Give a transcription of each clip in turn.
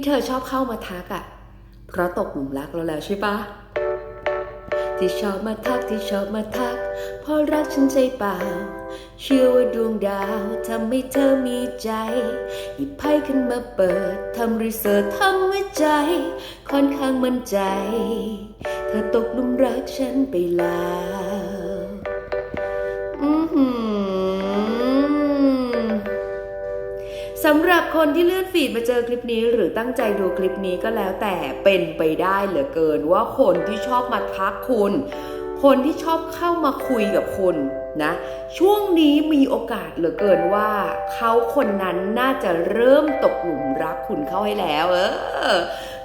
ที่เธอชอบเข้ามาทักอะ่ะ เพราะตกหลุมรักเราแล้วใช่ปะที่ชอบมาทักที่ชอบมาทัก เพราะรักฉันใจเปล่า เชื่อว่าดวงดาวทำให้เธอมีใจหยิบไพ่ขึ้นมาเปิดทำรีเสิร์ชทำวิจัยค่อนข้างมั่นใจ เธอตกหลุมรักฉันไปแล้ว สำหรับคนที่เลื่อนฟีดมาเจอคลิปนี้ หรือตั้งใจดูคลิปนี้ก็แล้วแต่เป็นไปได้เหลือเกินว่าคนที่ชอบมาทักคุณ คนที่ชอบเข้ามาคุยกับคุณนะช่วงนี้มีโอกาสเหลือเกินว่าเขาคนนั้นน่าจะเริ่มตกหลุมรักคุณเข้าให้แล้ว เออ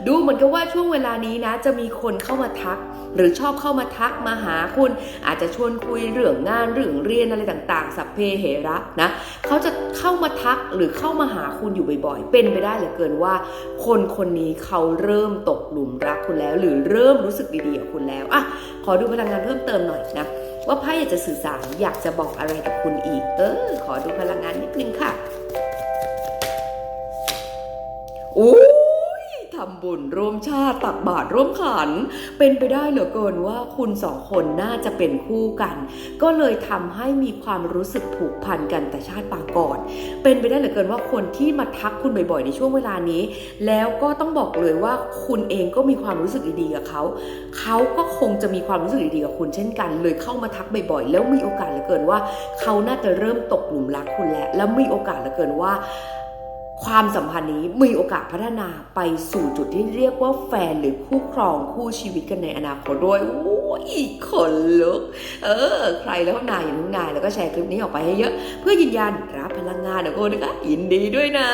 ดูเหมือนกับว่าช่วงเวลานี้นะ จะมีคนเข้ามาทัก หรือชอบเข้ามาทักมาหาคุณ อาจจะชวนคุยเรื่องงานเรื่องเรียนอะไรต่างๆ สัพเพเหระนะเขาจะเข้ามาทักหรือเข้ามาหาคุณอยู่บ่อยๆ เป็นไปได้เหลือเกินว่า คนคนนี้เขาเริ่มตกหลุมรักคุณแล้ว หรือเริ่มรู้สึกดีๆกับคุณแล้วอะขอดูพลังงานเพิ่มเติมหน่อยนะ ว่าไพ่อยากจะสื่อสารอยากจะบอกอะไรกับคุณอีก เออ ขอดูพลังงานนิดนึงค่ะอู้ำบุญร่วมชาติตักบาตรร่วมขัน เป็นไปได้เหลือเกินว่าคุณสองคนน่าจะเป็นคู่กัน ก็เลยทำให้มีความรู้สึกผูกพันกันแต่ชาติปางก่อน เป็นไปได้เหลือเกินว่าคนที่มาทักคุณบ่อยๆ ในช่วงเวลานี้ แล้วก็ต้องบอกเลยว่าคุณเองก็มีความรู้สึกดีๆกับเขา เขาก็คงจะมีความรู้สึกดีๆกับคุณเช่นกัน เลยเข้ามาทักบ่อยๆ แล้วมีโอกาสเหลือเกินว่า เขาน่าจะเริ่มตกหลุมรักคุณแล้ว แล้วมีโอกาสเหลือเกินว่า ความสัมพันธ์นี้มีโอกาสพัฒนาไปสู่จุดที่เรียกว่าแฟนหรือคู่ครองคู่ชีวิตกันในอนาคตด้วย โอ้ยคนลุก เออ ใครแล้วนายอย่าลืมนายแล้วก็แชร์คลิปนี้ออกไปให้เยอะ เพื่อยืนยันรับพลังงานของคุณนะคะยินดีด้วยนะ